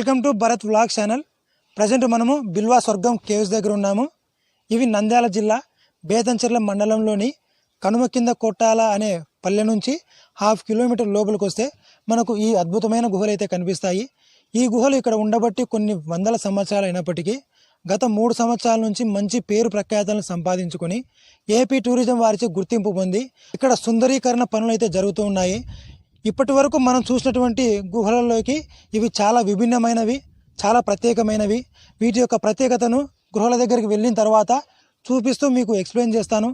Welcome to Bharat vlog channel. Present మనము బిల్వా స్వర్గం caves దగ్గర ఉన్నాము. ఇవి నంద్యాల జిల్లా బేతంచెర్ల మండలంలోని కనుమ కింద కొట్టాల అనే పల్లె నుంచి హాఫ్ కిలోమీటర్ లోపలికి వస్తే మనకు ఈ అద్భుతమైన గుహలు అయితే కనిపిస్తాయి. ఈ గుహలు ఇక్కడ ఉండబట్టి కొన్ని వందల సంవత్సరాలు అయినప్పటికీ గత మూడు సంవత్సరాల నుంచి మంచి పేరు ప్రఖ్యాతలను సంపాదించుకొని ఏపీ టూరిజం వారిచే గుర్తింపు పొంది ఇక్కడ సుందరీకరణ పనులు అయితే జరుగుతూ ఉన్నాయి. ఇప్పటి వరకు మనం చూసినటువంటి గుహలలోకి ఇవి చాలా విభిన్నమైనవి చాలా ప్రత్యేకమైనవి. వీటి యొక్క ప్రత్యేకతను గృహాల దగ్గరికి వెళ్ళిన తర్వాత చూపిస్తూ మీకు ఎక్స్ప్లెయిన్ చేస్తాను.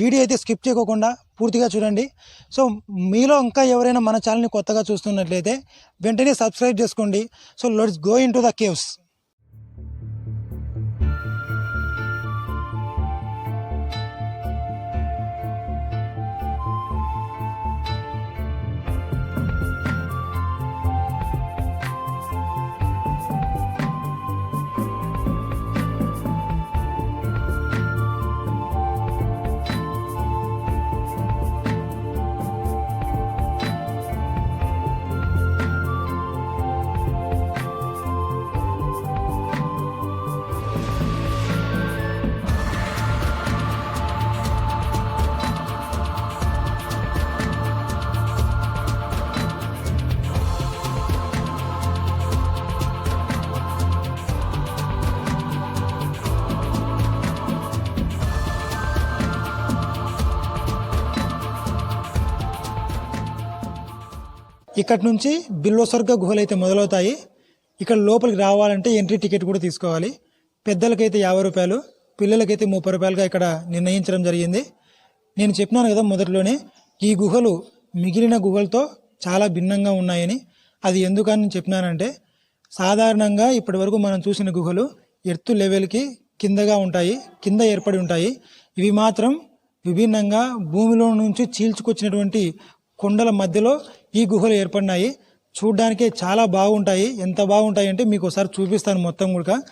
వీడియో అయితే స్కిప్ చేయకోకుండా పూర్తిగా చూడండి. సో మీలో ఇంకా ఎవరైనా మన ఛానల్ని కొత్తగా చూస్తున్నట్లయితే వెంటనే సబ్స్క్రైబ్ చేసుకోండి. So let's go into the caves. ఇక్కడ నుంచి బిల్వస్వర్గ గుహలు అయితే మొదలవుతాయి. ఇక్కడ లోపలికి రావాలంటే ఎంట్రీ టికెట్ కూడా తీసుకోవాలి. పెద్దలకైతే యాభై రూపాయలు పిల్లలకైతే ముప్పై రూపాయలుగా ఇక్కడ నిర్ణయించడం జరిగింది. నేను చెప్పినాను కదా మొదట్లోనే ఈ గుహలు మిగిలిన గుహలతో చాలా భిన్నంగా ఉన్నాయని. అది ఎందుకని చెప్పినానంటే సాధారణంగా ఇప్పటివరకు మనం చూసిన గుహలు ఎత్తు లెవెల్కి కిందగా ఉంటాయి కింద ఏర్పడి ఉంటాయి. ఇవి మాత్రం విభిన్నంగా భూమిలో నుంచి చీల్చుకొచ్చినటువంటి కొండల మధ్యలో ఈ గుహలు ఏర్పడినాయి. చూడడానికి చాలా బాగుంటాయి. ఎంత బాగుంటాయి అంటే మీకు ఒకసారి చూపిస్తాను మొత్తం కూడా.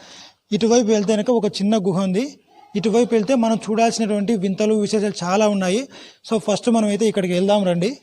ఇటువైపు వెళ్తే ఒక చిన్న గుహ ఉంది. ఇటువైపు వెళ్తే మనం చూడాల్సినటువంటి వింతలు విశేషాలు చాలా ఉన్నాయి. సో ఫస్ట్ మనం అయితే ఇక్కడికి వెళ్దాం రండి.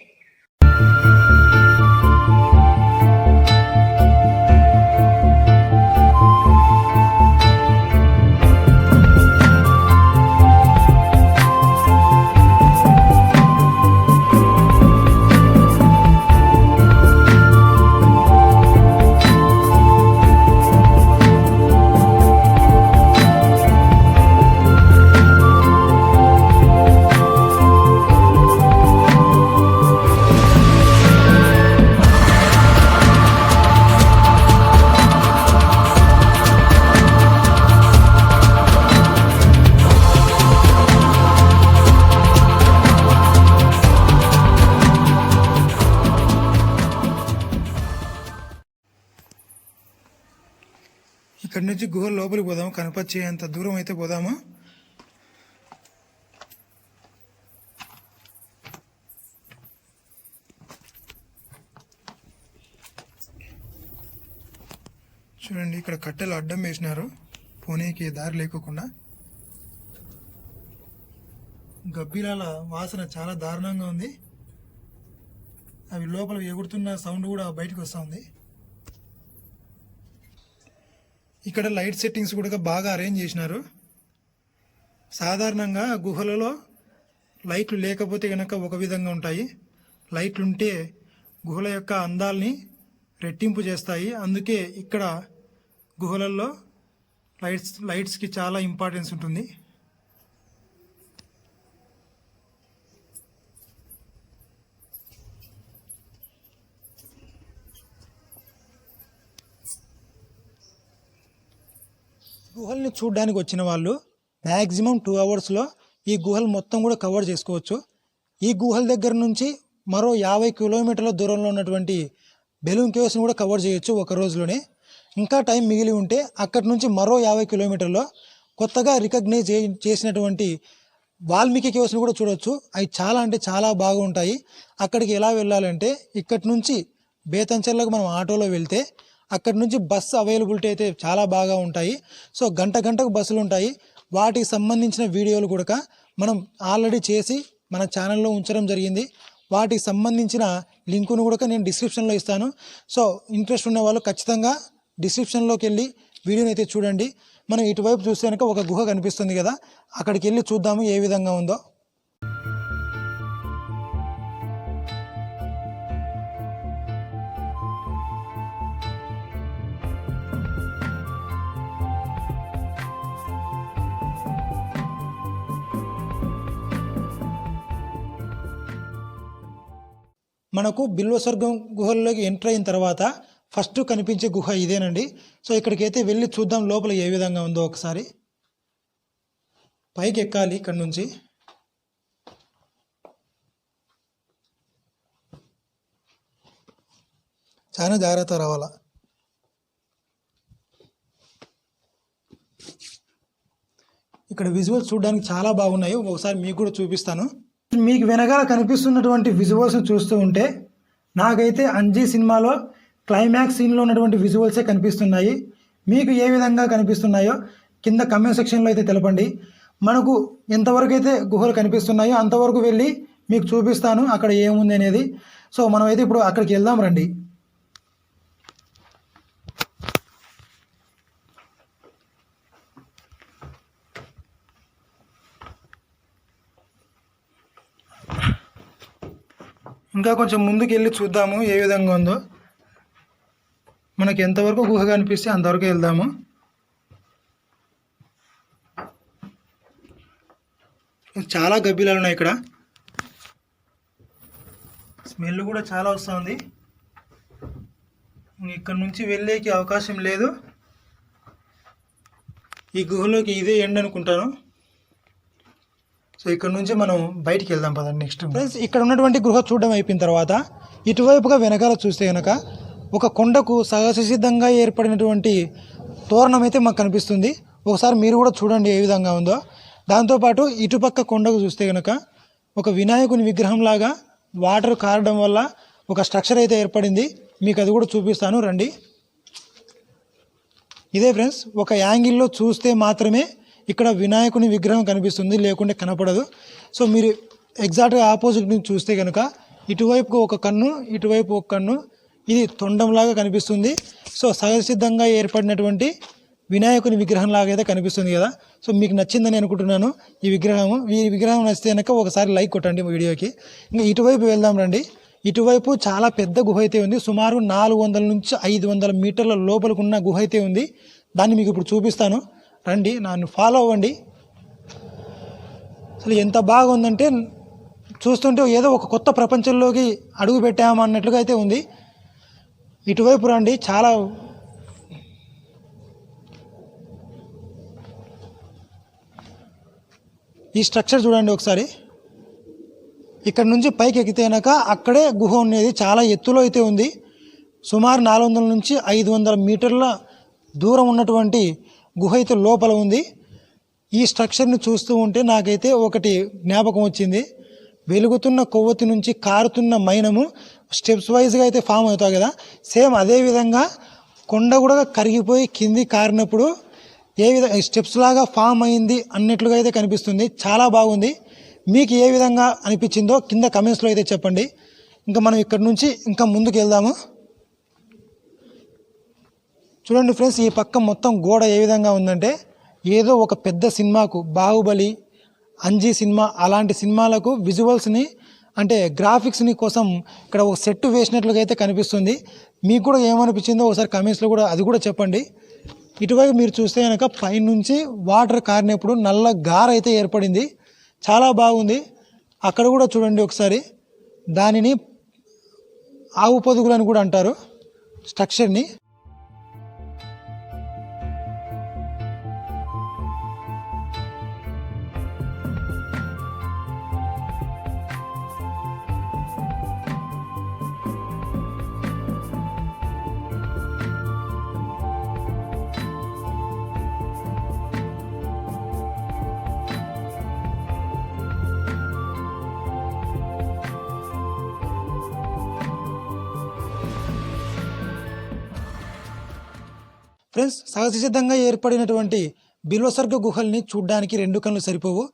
ఇక్కడి నుంచి గుహ లోపలికి పోదాము? కనపచ్చేంత దూరం అయితే పోదాము? చూడండి ఇక్కడ కట్టెలు అడ్డం వేసినారు. పోనీకి దారి లేకోకుండా. గబ్బిలాల వాసన చాలా దారుణంగా ఉంది. అవి లోపల ఎగురుతున్న సౌండ్ కూడా బయటకు వస్తూ ఉంది. ఇక్కడ లైట్ సెట్టింగ్స్ కూడా బాగా అరేంజ్ చేసినారు. సాధారణంగా గుహలలో లైట్లు లేకపోతే కనుక ఒక విధంగా ఉంటాయి. లైట్లు ఉంటే గుహల యొక్క అందాల్ని రెట్టింపు చేస్తాయి. అందుకే ఇక్కడ గుహలలో లైట్స్ లైట్స్కి చాలా ఇంపార్టెన్స్ ఉంటుంది. గుహల్ని చూడడానికి వచ్చిన వాళ్ళు మ్యాక్సిమం టూ అవర్స్లో ఈ గుహలు మొత్తం కూడా కవర్ చేసుకోవచ్చు. ఈ గుహల దగ్గర నుంచి మరో యాభై కిలోమీటర్ల దూరంలో ఉన్నటువంటి బెలూన్ కేవ్స్ని కూడా కవర్ చేయొచ్చు ఒక రోజులోనే. ఇంకా టైం మిగిలి ఉంటే అక్కడి నుంచి మరో యాభై కిలోమీటర్లో కొత్తగా రికగ్నైజ్ చేసినటువంటి వాల్మీకి కేవ్స్ని కూడా చూడొచ్చు. అవి చాలా అంటే చాలా బాగుంటాయి. అక్కడికి ఎలా వెళ్ళాలంటే ఇక్కడి నుంచి బేతంచెర్లకు మనం ఆటోలో వెళ్తే అక్కడి నుంచి బస్సు అవైలబిలిటీ అయితే చాలా బాగా ఉంటాయి. సో గంట గంటకు బస్సులు ఉంటాయి. వాటికి సంబంధించిన వీడియోలు కూడా మనం ఆల్రెడీ చేసి మన ఛానల్లో ఉంచడం జరిగింది. వాటికి సంబంధించిన లింకును కూడా నేను డిస్క్రిప్షన్లో ఇస్తాను. సో ఇంట్రెస్ట్ ఉన్న వాళ్ళు ఖచ్చితంగా డిస్క్రిప్షన్లోకి వెళ్ళి వీడియోని అయితే చూడండి. మనం ఇటువైపు చూస్తే కనుక ఒక గుహ కనిపిస్తుంది కదా. అక్కడికి వెళ్ళి చూద్దాము ఏ విధంగా ఉందో. మనకు బిల్వస్వర్గం గుహల్లోకి ఎంటర్ అయిన తర్వాత ఫస్ట్ కనిపించే గుహ ఇదేనండి. సో ఇక్కడికైతే వెళ్ళి చూద్దాం లోపల ఏ విధంగా ఉందో ఒకసారి. పైకి ఎక్కాలి ఇక్కడ నుంచి. చాలా జాగ్రత్త రావాలా? ఇక్కడ విజువల్స్ చూడడానికి చాలా బాగున్నాయి. ఒకసారి మీకు కూడా చూపిస్తాను. మీకు వెనకాల కనిపిస్తున్నటువంటి విజువల్స్ చూస్తూ ఉంటే నాకైతే అంజీ సినిమాలో క్లైమాక్స్ సీన్లో ఉన్నటువంటి విజువల్సే కనిపిస్తున్నాయి. మీకు ఏ విధంగా కనిపిస్తున్నాయో కింద కమెంట్ సెక్షన్లో అయితే తెలపండి. మనకు ఎంతవరకు అయితే గుహలు కనిపిస్తున్నాయో అంతవరకు వెళ్ళి మీకు చూపిస్తాను అక్కడ ఏముంది అనేది. సో మనం అయితే ఇప్పుడు అక్కడికి వెళ్దాం రండి. ఇంకా కొంచెం ముందుకు వెళ్ళి చూద్దాము ఏ విధంగా ఉందో. మనకి ఎంతవరకు గుహ కనిపిస్తే అంతవరకు వెళ్దాము. చాలా గబ్బిలాలు ఉన్నాయి ఇక్కడ. స్మెల్ కూడా చాలా వస్తుంది. ఇక్కడ నుంచి వెళ్ళేకి అవకాశం లేదు. ఈ గుహలోకి ఇదే ఎండ్ అనుకుంటాను. సో ఇక్కడ నుంచి మనం బయటికి వెళ్దాం పదండి నెక్స్ట్ ఫ్రెండ్స్ ఇక్కడ ఉన్నటువంటి గృహ చూడడం అయిపోయిన తర్వాత ఇటువైపుగా వెనకాల చూస్తే కనుక ఒక కొండకు సహసిద్ధంగా ఏర్పడినటువంటి తోరణం అయితే మాకు కనిపిస్తుంది. ఒకసారి మీరు కూడా చూడండి ఏ విధంగా ఉందో. దాంతోపాటు ఇటుపక్క కొండకు చూస్తే కనుక ఒక వినాయకుని విగ్రహం లాగా వాటర్ కారడం వల్ల ఒక స్ట్రక్చర్ అయితే ఏర్పడింది. మీకు అది కూడా చూపిస్తాను రండి. ఇదే ఫ్రెండ్స్ ఒక యాంగిల్లో చూస్తే మాత్రమే ఇక్కడ వినాయకుని విగ్రహం కనిపిస్తుంది లేకుంటే కనపడదు. సో మీరు ఎగ్జాక్ట్గా ఆపోజిట్ నుంచి చూస్తే కనుక ఇటువైపు ఒక కన్ను ఇటువైపు ఒక కన్ను ఇది తొండంలాగా కనిపిస్తుంది. సో సహజసిద్ధంగా ఏర్పడినటువంటి వినాయకుని విగ్రహం లాగా అయితే కనిపిస్తుంది కదా. సో మీకు నచ్చిందని అనుకుంటున్నాను ఈ విగ్రహము. ఈ విగ్రహం నచ్చితే కనుక ఒకసారి లైక్ కొట్టండి వీడియోకి. ఇంకా ఇటువైపు వెళ్దాం రండి. ఇటువైపు చాలా పెద్ద గుహ అయితే ఉంది. సుమారు నాలుగు వందల నుంచి ఐదు వందల మీటర్ల లోపలికి ఉన్న గుహ అయితే ఉంది. దాన్ని మీకు ఇప్పుడు చూపిస్తాను. రండి నన్ను ఫాలో అవ్వండి. అసలు ఎంత బాగుందంటే చూస్తుంటే ఏదో ఒక కొత్త ప్రపంచంలోకి అడుగు పెట్టామన్నట్లుగా అయితే ఉంది. ఇటువైపు రండి చాలా ఈ స్ట్రక్చర్ చూడండి ఒకసారి. ఇక్కడ నుంచి పైకి ఎక్కితేనక అక్కడే గుహ ఉండేది చాలా ఎత్తులో అయితే ఉంది. సుమారు నాలుగు వందల నుంచి ఐదు వందల మీటర్ల దూరం ఉన్నటువంటి గుహ అయితే లోపల ఉంది. ఈ స్ట్రక్చర్ని చూస్తూ ఉంటే నాకైతే ఒకటి జ్ఞాపకం వచ్చింది. వెలుగుతున్న కొవ్వొత్తి నుంచి కారుతున్న మైనము స్టెప్స్ వైజ్గా అయితే ఫామ్ అవుతాయి కదా. సేమ్ అదే విధంగా కొండ కూడా కరిగిపోయి కింది కారినప్పుడు ఏ విధంగా స్టెప్స్ లాగా ఫామ్ అయింది అన్నట్లుగా అయితే కనిపిస్తుంది. చాలా బాగుంది. మీకు ఏ విధంగా అనిపించిందో కింద కమెంట్స్లో అయితే చెప్పండి. ఇంకా మనం ఇక్కడ నుంచి ఇంకా ముందుకు వెళ్దాము. చూడండి ఫ్రెండ్స్ ఈ పక్క మొత్తం గోడ ఏ విధంగా ఉందంటే ఏదో ఒక పెద్ద సినిమాకు బాహుబలి అంజీ సినిమా అలాంటి సినిమాలకు విజువల్స్ని అంటే గ్రాఫిక్స్ని కోసం ఇక్కడ ఒక సెట్ వేసినట్లుగా అయితే కనిపిస్తుంది. మీకు కూడా ఏమనిపించిందో ఒకసారి కమెంట్స్లో కూడా అది కూడా చెప్పండి. ఇటువైపు మీరు చూస్తే కనుక పైనుంచి వాటర్ కారినప్పుడు నల్ల గార అయితే ఏర్పడింది. చాలా బాగుంది. అక్కడ కూడా చూడండి ఒకసారి. దానిని ఆవు పొదుగులు అని కూడా అంటారు స్ట్రక్చర్ని. ఫ్రెండ్స్ సహజసిద్ధంగా ఏర్పడినటువంటి బిల్వసర్గ గుహల్ని చూడ్డానికి రెండు కళ్ళు సరిపోవు.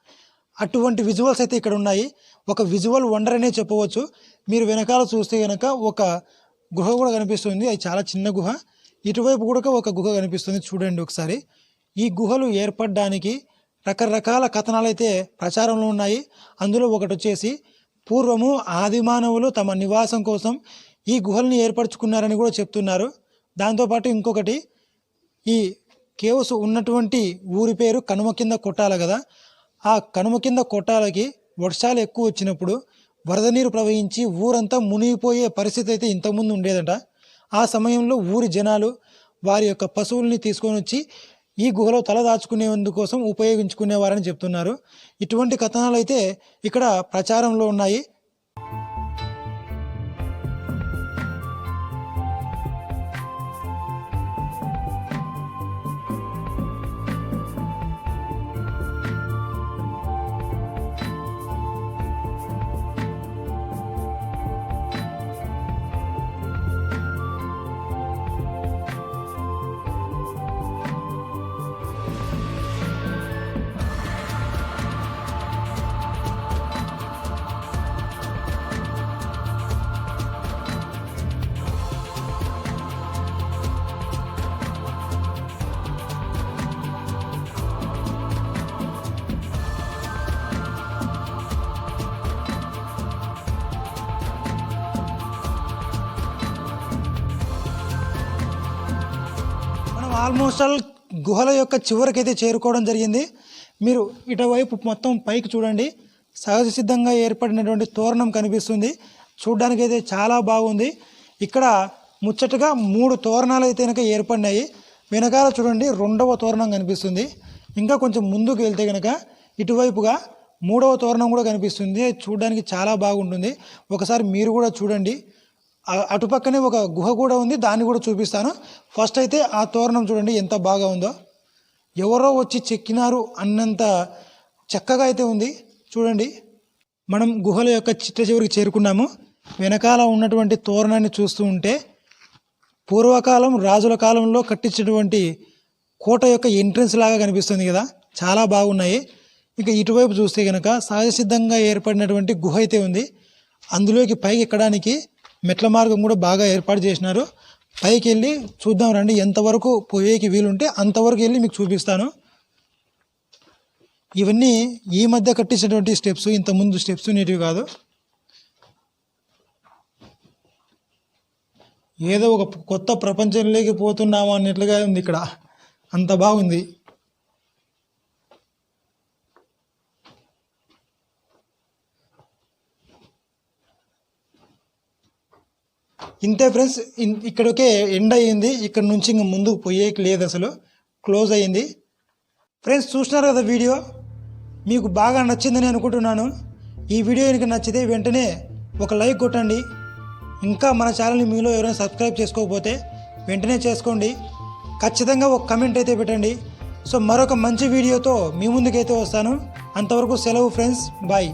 అటువంటి విజువల్స్ అయితే ఇక్కడ ఉన్నాయి. ఒక విజువల్ వండర్ అనే చెప్పవచ్చు. మీరు వెనకాల చూస్తే కనుక ఒక గుహ కూడా కనిపిస్తుంది. అది చాలా చిన్న గుహ. ఇటువైపు కూడా ఒక గుహ కనిపిస్తుంది. చూడండి ఒకసారి. ఈ గుహలు ఏర్పడడానికి రకరకాల కథనాలు అయితే ప్రచారంలో ఉన్నాయి. అందులో ఒకటి వచ్చేసి పూర్వము ఆదిమానవులు తమ నివాసం కోసం ఈ గుహల్ని ఏర్పరచుకున్నారని కూడా చెప్తున్నారు. దాంతోపాటు ఇంకొకటి ఈ కేవ్స్ ఉన్నటువంటి ఊరి పేరు కనుమ కింద కొట్టాల కదా. ఆ కనుమ కింద కొట్టాలకి వర్షాలు ఎక్కువ వచ్చినప్పుడు వరద నీరు ప్రవహించి ఊరంతా మునిగిపోయే పరిస్థితి అయితే ఇంతకుముందు ఉండేదట. ఆ సమయంలో ఊరి జనాలు వారి యొక్క పశువుల్ని తీసుకొని వచ్చి ఈ గుహలో తల దాచుకునేందుకోసం ఉపయోగించుకునేవారని చెప్తున్నారు. ఇటువంటి కథనాలు అయితే ఇక్కడ ప్రచారంలో ఉన్నాయి. ఆల్మోస్ట్ ఆల్ గుహల యొక్క చివరికైతే చేరుకోవడం జరిగింది. మీరు ఇటువైపు మొత్తం పైకి చూడండి. సహజ సిద్ధంగా ఏర్పడినటువంటి తోరణం కనిపిస్తుంది. చూడ్డానికి అయితే చాలా బాగుంది. ఇక్కడ ముచ్చటగా మూడు తోరణాలు అయితే కనుక ఏర్పడినాయి. వెనకాల చూడండి రెండవ తోరణం కనిపిస్తుంది. ఇంకా కొంచెం ముందుకు వెళ్తే కనుక ఇటువైపుగా మూడవ తోరణం కూడా కనిపిస్తుంది. చూడడానికి చాలా బాగుంటుంది. ఒకసారి మీరు కూడా చూడండి. అటుపక్కనే ఒక గుహ కూడా ఉంది దాన్ని కూడా చూపిస్తాను. ఫస్ట్ అయితే ఆ తోరణం చూడండి ఎంత బాగా ఉందో. ఎవరో వచ్చి చెక్కినారు అన్నంత చక్కగా అయితే ఉంది. చూడండి మనం గుహల యొక్క చిట్ట చివరికి చేరుకున్నాము. వెనకాల ఉన్నటువంటి తోరణాన్ని చూస్తూ ఉంటే పూర్వకాలం రాజుల కాలంలో కట్టించినటువంటి కోట యొక్క ఎంట్రన్స్ లాగా కనిపిస్తుంది కదా. చాలా బాగున్నాయి. ఇక ఇటువైపు చూస్తే కనుక సహజసిద్ధంగా ఏర్పడినటువంటి గుహ అయితే ఉంది. అందులోకి పైకి ఎక్కడానికి మెట్ల మార్గం కూడా బాగా ఏర్పాటు చేసినారు. పైకి వెళ్ళి చూద్దాం రండి. ఎంతవరకు పోయేకి వీలుంటే అంతవరకు వెళ్ళి మీకు చూపిస్తాను. ఇవన్నీ ఈ మధ్య కట్టించినటువంటి స్టెప్స్ ఇంతకుముందు స్టెప్స్ నేటివి కాదు. ఏదో ఒక కొత్త ప్రపంచంలోకి పోతున్నాము అన్నట్లుగా ఉంది ఇక్కడ. అంత బాగుంది. ఇంతే ఫ్రెండ్స్ ఇక్కడికే ఎండ్ అయ్యింది ఇక్కడ నుంచి ఇంక ముందుకు పోయేకి లేదు అసలు. క్లోజ్ అయ్యింది. ఫ్రెండ్స్ చూసినారు కదా వీడియో? మీకు బాగా నచ్చిందని అనుకుంటున్నాను. ఈ వీడియో కనుక నచ్చితే వెంటనే ఒక లైక్ కొట్టండి. ఇంకా మన ఛానల్ని మీలో ఎవరైనా సబ్స్క్రైబ్ చేసుకోకపోతే వెంటనే చేసుకోండి. ఖచ్చితంగా ఒక కమెంట్ అయితే పెట్టండి. సో మరొక మంచి వీడియోతో మీ ముందుకైతే వస్తాను. అంతవరకు సెలవు ఫ్రెండ్స్. బాయ్.